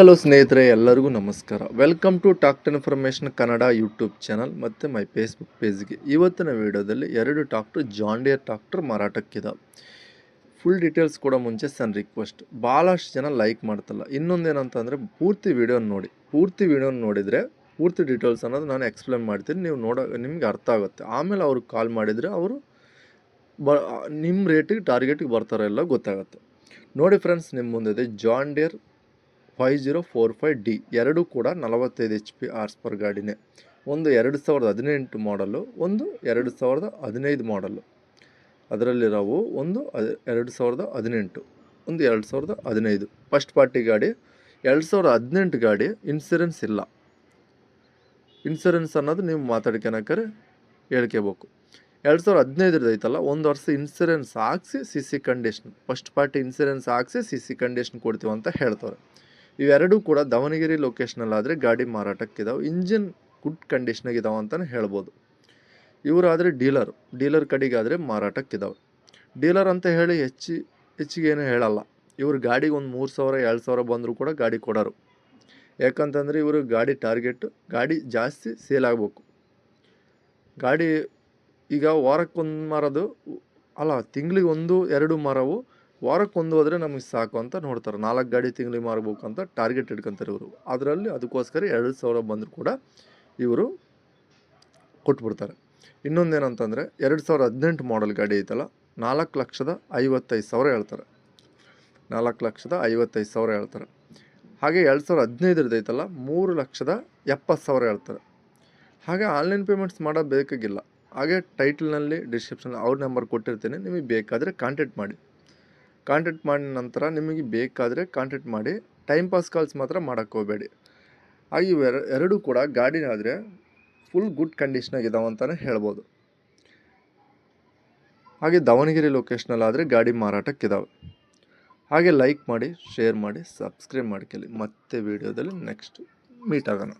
Hello ಸ್ನೇಹಿತರೆ, ಎಲ್ಲರಿಗೂ ನಮಸ್ಕಾರ. Welcome to talk to information Kannada YouTube channel ಮತ್ತು ಮೈ ಫೇಸ್ಬುಕ್ ಪೇಜ್ಗೆ ಇವತ್ತಿನ ವಿಡಿಯೋದಲ್ಲಿ ಎರಡು ಟ್ರಾಕ್ಟರ್ ಜಾಂಡಿಯರ್ ಟಾಕ್ಟ್ರು ಮಾರಾಟಕ್ಕಿದ ಫುಲ್ ಡೀಟೇಲ್ಸ್ ಕೂಡ ಮುಂಚೆ ಸಣ್ಣ ರಿಕ್ವೆಸ್ಟ್ ಭಾಳಷ್ಟು ಜನ ಲೈಕ್ ಮಾಡ್ತಲ್ಲ. ಇನ್ನೊಂದೇನಂತಂದರೆ, ಪೂರ್ತಿ ವಿಡಿಯೋ ನೋಡಿ. ಪೂರ್ತಿ ವಿಡಿಯೋ ನೋಡಿದರೆ, ಪೂರ್ತಿ ಡೀಟೇಲ್ಸ್ ಅನ್ನೋದು ನಾನು ಎಕ್ಸ್ಪ್ಲೇನ್ ಮಾಡ್ತೀನಿ. ನೀವು ನೋಡೋ, ನಿಮಗೆ ಅರ್ಥ ಆಗುತ್ತೆ. ಆಮೇಲೆ ಅವ್ರಿಗೆ ಕಾಲ್ ಮಾಡಿದರೆ ಅವರು ಬ ನಿಮ್ಮ ರೇಟಿಗೆ ಟಾರ್ಗೆಟಿಗೆ ಬರ್ತಾರೋ ಎಲ್ಲ ಗೊತ್ತಾಗುತ್ತೆ. ನೋಡಿ ಫ್ರೆಂಡ್ಸ್ ನಿಮ್ಮ ಮುಂದಿದೆ John Deere five zero four five D ಎರಡೂ ಕೂಡ ನಲವತ್ತೈದು ಎಚ್ ಪಿ ಆರ್ಸ್ ಪರ್ ಗಾಡಿನೇ. ಒಂದು ಎರಡು ಸಾವಿರದ ಹದಿನೆಂಟು ಮಾಡಲು ಒಂದು ಎರಡು ಸಾವಿರದ ಹದಿನೈದು ಮಾಡಲು ಅದರಲ್ಲಿರೋವು ಒಂದು, ಎರಡು ಸಾವಿರದ ಹದಿನೆಂಟು, ಒಂದು ಎರಡು ಸಾವಿರದ ಹದಿನೈದು. ಫಸ್ಟ್ ಪಾರ್ಟಿ ಗಾಡಿ, ಎರಡು ಸಾವಿರದ ಹದಿನೆಂಟು ಗಾಡಿ ಇನ್ಸೂರೆನ್ಸ್ ಇಲ್ಲ. ಇನ್ಸೂರೆನ್ಸ್ ಅನ್ನೋದು ನೀವು ಮಾತಾಡ್ಕೊಳಕ್ಕಾರೆ ಹೇಳ್ಕೋಬೇಕು. ಎರಡು ಸಾವಿರದ ಹದಿನೈದರದ್ದು ಐತಲ್ಲ, ಒಂದು ವರ್ಷ ಇನ್ಸೂರೆನ್ಸ್ ಹಾಕ್ಸಿ C C condition first party insurance ಹಾಕ್ಸಿ ಸಿ ಸಿ ಕಂಡೀಷನ್ ಕೊಡ್ತೀವಿ ಅಂತ ಹೇಳ್ತಾರೆ ಇವೆರಡೂ ಕೂಡ ದಾವಣಗೆರೆ ಲೊಕೇಶನಲ್ಲಾದರೆ ಗಾಡಿ ಮಾರಾಟಕ್ಕಿದಾವೆ. ಇಂಜಿನ್ ಗುಡ್ ಕಂಡೀಷ್ನಾಗಿದ್ದಾವೆ ಅಂತಲೇ ಹೇಳ್ಬೋದು. ಇವರಾದರೆ ಡೀಲರ್ ಡೀಲರ್ ಕಡೆಗಾದರೆ ಮಾರಾಟಕ್ಕಿದಾವೆ. ಡೀಲರ್ ಅಂತ ಹೇಳಿ ಹೆಚ್ಚಿ ಹೆಚ್ಚಿಗೆ ಏನು ಹೇಳಲ್ಲ. ಇವರು ಗಾಡಿಗೆ ಒಂದು ಮೂರು ಸಾವಿರ, ಎರಡು ಸಾವಿರ ಬಂದರೂ ಕೂಡ ಗಾಡಿ ಕೊಡೋರು. ಯಾಕಂತಂದರೆ ಇವರು ಗಾಡಿ ಟಾರ್ಗೆಟ್ ಗಾಡಿ ಜಾಸ್ತಿ ಸೇಲ್ ಆಗಬೇಕು. ಗಾಡಿ ಈಗ ವಾರಕ್ಕೊಂದು ಮಾರೋದು, ಅಲ್ಲ ತಿಂಗಳಿಗೆ ಒಂದು ಎರಡು ಮಾರವು ವಾರಕ್ಕೊಂದು ಹೋದರೆ ನಮಗೆ ಸಾಕು ಅಂತ ನೋಡ್ತಾರೆ. ನಾಲ್ಕು ಗಾಡಿ ತಿಂಗಳಿಗೆ ಮಾರಬೇಕು ಅಂತ ಟಾರ್ಗೆಟ್ ಇಟ್ಕೊಂತಾರೆ ಇವರು. ಅದರಲ್ಲಿ ಅದಕ್ಕೋಸ್ಕರ ಎರಡು ಸಾವಿರ ಬಂದರೂ ಕೂಡ ಇವರು ಕೊಟ್ಬಿಡ್ತಾರೆ. ಇನ್ನೊಂದೇನಂತಂದರೆ ಎರಡು ಸಾವಿರ ಹದಿನೆಂಟು ಮಾಡಲ್ ಗಾಡಿ ಐತಲ್ಲ, ನಾಲ್ಕು ಲಕ್ಷದ ಐವತ್ತೈದು ಸಾವಿರ ಹೇಳ್ತಾರೆ. ನಾಲ್ಕು ಲಕ್ಷದ ಐವತ್ತೈದು ಸಾವಿರ ಹೇಳ್ತಾರೆ. ಹಾಗೆ ಎರಡು ಸಾವಿರ ಹದಿನೈದರದ್ದು ಐತಲ್ಲ, ಮೂರು ಲಕ್ಷದ ಎಪ್ಪತ್ತು ಸಾವಿರ ಹೇಳ್ತಾರೆ. ಹಾಗೆ ಆನ್ಲೈನ್ ಪೇಮೆಂಟ್ಸ್ ಮಾಡೋದು ಬೇಕಾಗಿಲ್ಲ ಹಾಗೆ ಟೈಟಲ್ನಲ್ಲಿ ಡಿಸ್ಕ್ರಿಪ್ಷನ್ ಅವ್ರ ನಂಬರ್ ಕೊಟ್ಟಿರ್ತೀನಿ. ನಿಮಗೆ ಬೇಕಾದರೆ ಕಾಂಟ್ಯಾಕ್ಟ್ ಮಾಡಿ. ಕಾಂಟ್ಯಾಕ್ಟ್ ಮಾಡಿದ ನಂತರ ನಿಮಗೆ ಬೇಕಾದರೆ ಕಾಂಟ್ಯಾಕ್ಟ್ ಮಾಡಿ ಟೈಮ್ ಪಾಸ್ ಕಾಲ್ಸ್ ಮಾತ್ರ ಮಾಡೋಕ್ಕೆ ಹೋಗಬೇಡಿ. ಹಾಗೆ ಇವೆರ ಎರಡೂ ಕೂಡ ಗಾಡಿನಾದರೆ ಫುಲ್ ಗುಡ್ ಕಂಡೀಷನಾಗಿದ್ದಾವೆ ಅಂತಲೇ ಹೇಳ್ಬೋದು. ಹಾಗೆ ದಾವಣಗೆರೆ ಲೊಕೇಶ್ನಲ್ಲಾದರೆ ಗಾಡಿ ಮಾರಾಟಕ್ಕಿದ್ದಾವೆ ಹಾಗೆ ಲೈಕ್ ಮಾಡಿ ಶೇರ್ ಮಾಡಿ ಸಬ್ಸ್ಕ್ರೈಬ್ ಮಾಡ್ಕೊಳ್ಳಿ. ಮತ್ತೆ ವೀಡಿಯೋದಲ್ಲಿ ನೆಕ್ಸ್ಟ್ ಮೀಟ್ ಆಗೋಣ.